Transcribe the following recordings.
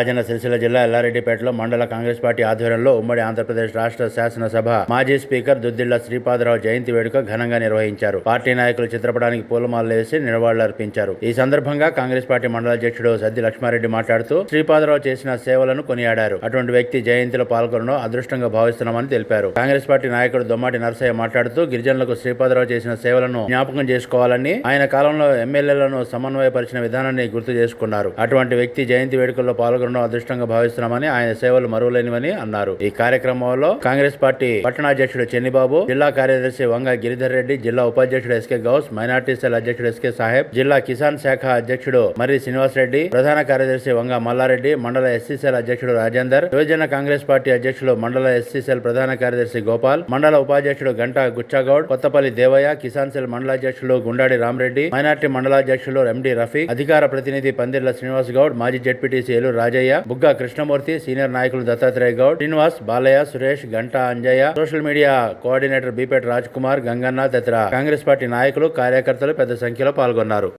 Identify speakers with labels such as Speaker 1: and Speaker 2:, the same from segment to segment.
Speaker 1: రాజన్న సిరిసిల్ల జిల్లా ఎల్లారెడ్డిపేటలో మండల కాంగ్రెస్ పార్టీ ఆధ్వర్యంలో ఉమ్మడి ఆంధ్రప్రదేశ్ రాష్ట్ర శాసనసభ మాజీ స్పీకర్ దుద్దిళ్ళ శ్రీపాదరావు జయంతి వేడుక ఘనంగా నిర్వహించారు. పార్టీ నాయకులు చిత్రపటానికి పూలమాలలు వేసి నివాళులర్పించారు ఈ సందర్భంగా కాంగ్రెస్ పార్టీ మండల అధ్యక్షుడు సద్ది లక్ష్మారెడ్డి మాట్లాడుతూ శ్రీపాదరావు చేసిన సేవలను కొనియాడారు. అటువంటి వ్యక్తి జయంతిలో పాల్గొనడం అదృష్టంగా భావిస్తున్నామని తెలిపారు. కాంగ్రెస్ పార్టీ నాయకుడు దొమ్మాటి నరసయ్య మాట్లాడుతూ గిరిజనులకు శ్రీపాదరావు చేసిన సేవలను జ్ఞాపకం చేసుకోవాలని ఆయన కాలంలో ఎమ్మెల్యేలను సమన్వయపరిచిన విధానాన్ని గుర్తు చేసుకున్నారు. అటువంటి వ్యక్తి జయంతి వేడుకల్లో పాల్గొనడం అదృష్టంగా భావిస్తున్నామని ఆయన సేవలు మరువలేనివని అన్నారు. ఈ కార్యక్రమంలో కాంగ్రెస్ పార్టీ పట్టణాధ్యక్షుడు చెన్నిబాబు జిల్లా కార్యదర్శి వంగ గిరిధర్ రెడ్డి జిల్లా ఉపాధ్యక్షుడు ఎస్కే గౌస్ మైనార్టీ సెల్ అధ్యక్షుడు ఎస్కే సాహెబ్ జిల్లా కిసాన్ శాఖ అధ్యక్షుడు మర్రి శ్రీనివాస్ రెడ్డి ప్రధాన కార్యదర్శి వంగ మల్లారెడ్డి మండల ఎస్సీ సెల్ అధ్యక్షుడు రాజేందర్ యువజన కాంగ్రెస్ పార్టీ అధ్యక్షులు మండల ఎస్సీ సెల్ ప్రధాన కార్యదర్శి గోపాల్ మండల ఉపాధ్యక్షుడు గంటా గుచ్చాగౌడ్ కొత్తపల్లి దేవయ్య కిసాన్ సెల్ మండలాధ్యక్షులు గుండాడి రామరెడ్డి మైనార్టీ మండలాధ్యక్షులు ఎండి రఫీ అధికార ప్రతినిధి పందిర్ల శ్రీనివాస్ గౌడ్ మాజీ జడ్పీటీసీ ఏలూరు రాజయ్య బుగ్గ కృష్ణమూర్తి సీనియర్ నాయకులు Dattatreya Goud Srinivas Balaiah Suresh Ganta Anjaiah social media coordinator Bipeta Raj Kumar Ganganna తదితర కాంగ్రెస్ పార్టీ నాయకులు కార్యకర్తలు పెద్ద సంఖ్యలో పాల్గొన్నారు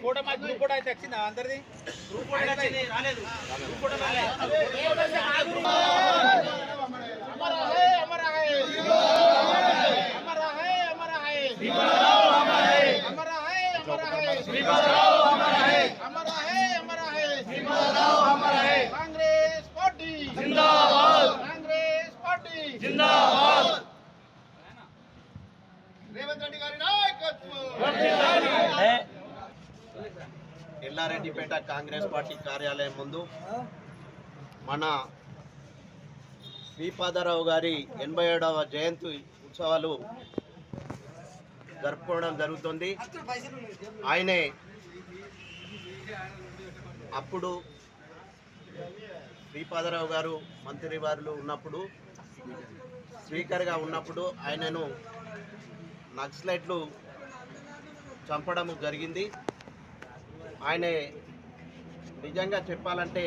Speaker 2: ఫోటో మా గ్రూప్ ఫోటో అయితే వచ్చిందా అందరిది గ్రూప్ ఫోటో అయితే రాలేదు గ్రూప్ ఫోటో రాలేదు అమరా అమరా హే అమరా హే అమరా హే అమరా హే అమరా హే అమరా హే కాంగ్రెస్ పార్టీ! జిందాబాద్! కాంగ్రెస్ పార్టీ! జిందాబాద్! రేవంత్ రెడ్డి గారి నాయకత్వం!
Speaker 3: ఎల్లారెడ్డిపేట కాంగ్రెస్ పార్టీ కార్యాలయం ముందు మన శ్రీపాదరావు గారి ఎనభై ఏడవ జయంతి ఉత్సవాలు జరుపుకోవడం జరుగుతుంది. ఆయనే అప్పుడు శ్రీపాదరావు గారు మంత్రి వారు ఉన్నప్పుడు స్పీకర్గా ఉన్నప్పుడు ఆయనను నక్సలైట్లు చంపడం జరిగింది. ఆయన నిజంగా చెప్పాలంటే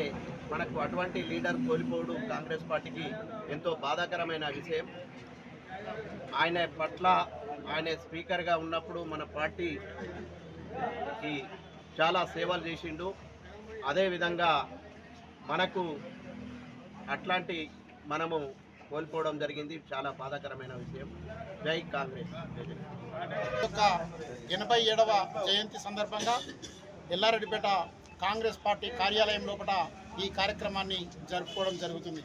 Speaker 3: మనకు అటువంటి లీడర్ కోల్పోవడం కాంగ్రెస్ పార్టీకి ఎంతో బాధాకరమైన విషయం. ఆయన పట్ల ఆయన స్పీకర్గా ఉన్నప్పుడు మన పార్టీకి చాలా సేవలు చేసిండు. అదేవిధంగా మనకు అట్లాంటి మనము కోల్పోవడం జరిగింది. చాలా బాధాకరమైన విషయం. జై కాంగ్రెస్.
Speaker 2: యొక్క ఎనభై ఏడవ జయంతి సందర్భంగా ఎల్లారెడ్డిపేట కాంగ్రెస్ పార్టీ కార్యాలయం లోపల ఈ కార్యక్రమాన్ని జరుపుకోవడం జరుగుతుంది.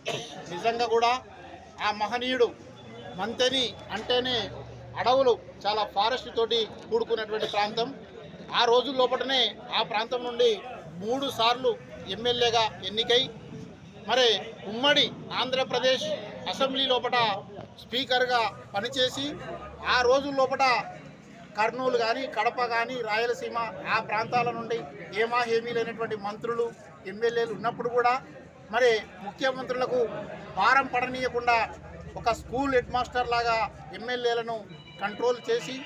Speaker 2: నిజంగా కూడా ఆ మహనీయుడు మంతెని అంటేనే అడవులు చాలా ఫారెస్ట్ తోటి కూడుకున్నటువంటి ప్రాంతం. ఆ రోజు లోపలనే ఆ ప్రాంతం నుండి మూడు సార్లు ఎమ్మెల్యేగా ఎన్నికై మరి ఉమ్మడి ఆంధ్రప్రదేశ్ అసెంబ్లీ లోపల స్పీకర్గా పనిచేసి ఆ రోజు లోపల కర్నూలు కానీ కడప కానీ రాయలసీమ ఆ ప్రాంతాల నుండి ఏమాహేమీ లేనటువంటి మంత్రులు ఎమ్మెల్యేలు ఉన్నప్పుడు కూడా మరి ముఖ్యమంత్రులకు భారం పడనీయకుండా ఒక స్కూల్ హెడ్ మాస్టర్ లాగా ఎమ్మెల్యేలను కంట్రోల్ చేసి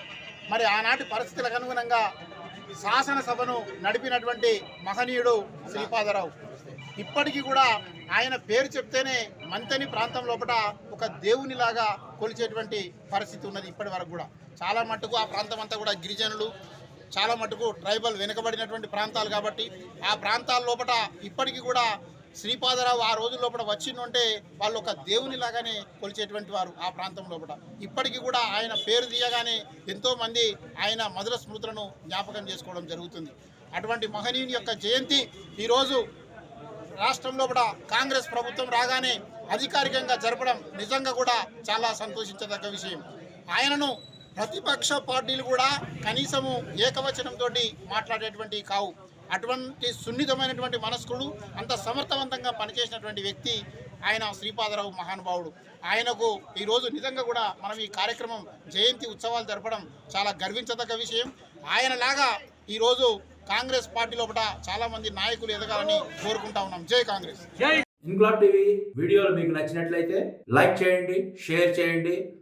Speaker 2: మరి ఆనాటి పరిస్థితులకు అనుగుణంగా శాసనసభను నడిపినటువంటి మహనీయుడు శ్రీపాదరావు. ఇప్పటికీ కూడా ఆయన పేరు చెప్తేనే మంతని ప్రాంతం లోపల ఒక దేవునిలాగా కొలిచేటువంటి పరిస్థితి ఉన్నది ఇప్పటి వరకు కూడా. చాలా మట్టుకు ఆ ప్రాంతం అంతా కూడా గిరిజనులు చాలా మటుకు ట్రైబల్ వెనుకబడినటువంటి ప్రాంతాలు కాబట్టి ఆ ప్రాంతాల లోపల ఇప్పటికీ కూడా శ్రీపాదరావు ఆ రోజు లోపల వచ్చిందంటే వాళ్ళు ఒక దేవుని లాగానే కొలిచేటువంటి వారు ఆ ప్రాంతం లోపల. ఇప్పటికీ కూడా ఆయన పేరు తీయగానే ఎంతోమంది ఆయన మధుర స్మృతులను జ్ఞాపకం చేసుకోవడం జరుగుతుంది. అటువంటి మహనీయుని యొక్క జయంతి ఈరోజు రాష్ట్రంలో కూడా కాంగ్రెస్ ప్రభుత్వం రాగానే అధికారికంగా జరపడం నిజంగా కూడా చాలా సంతోషించదగ్గ విషయం. ఆయనను ప్రతిపక్ష పార్టీలు కూడా కనీసము ఏకవచనంతో మాట్లాడేటువంటి కావు. అటువంటి సున్నితమైనటువంటి మనస్కుడు అంత సమర్థవంతంగా పనిచేసినటువంటి వ్యక్తి ఆయన శ్రీపాదరావు మహానుభావుడు. ఆయనకు ఈరోజు నిజంగా కూడా మనం ఈ కార్యక్రమం జయంతి ఉత్సవాలు జరపడం చాలా గర్వించదగ్గ విషయం. ఆయనలాగా ఈరోజు కాంగ్రెస్ పార్టీ లోపల చాలా మంది నాయకులు ఎదగాలని కోరుకుంటా ఉన్నాం. జై కాంగ్రెస్.
Speaker 1: ఇన్క్లాబ్ టీవీ వీడియోలు మీకు నచ్చినట్లయితే లైక్ చేయండి షేర్ చేయండి.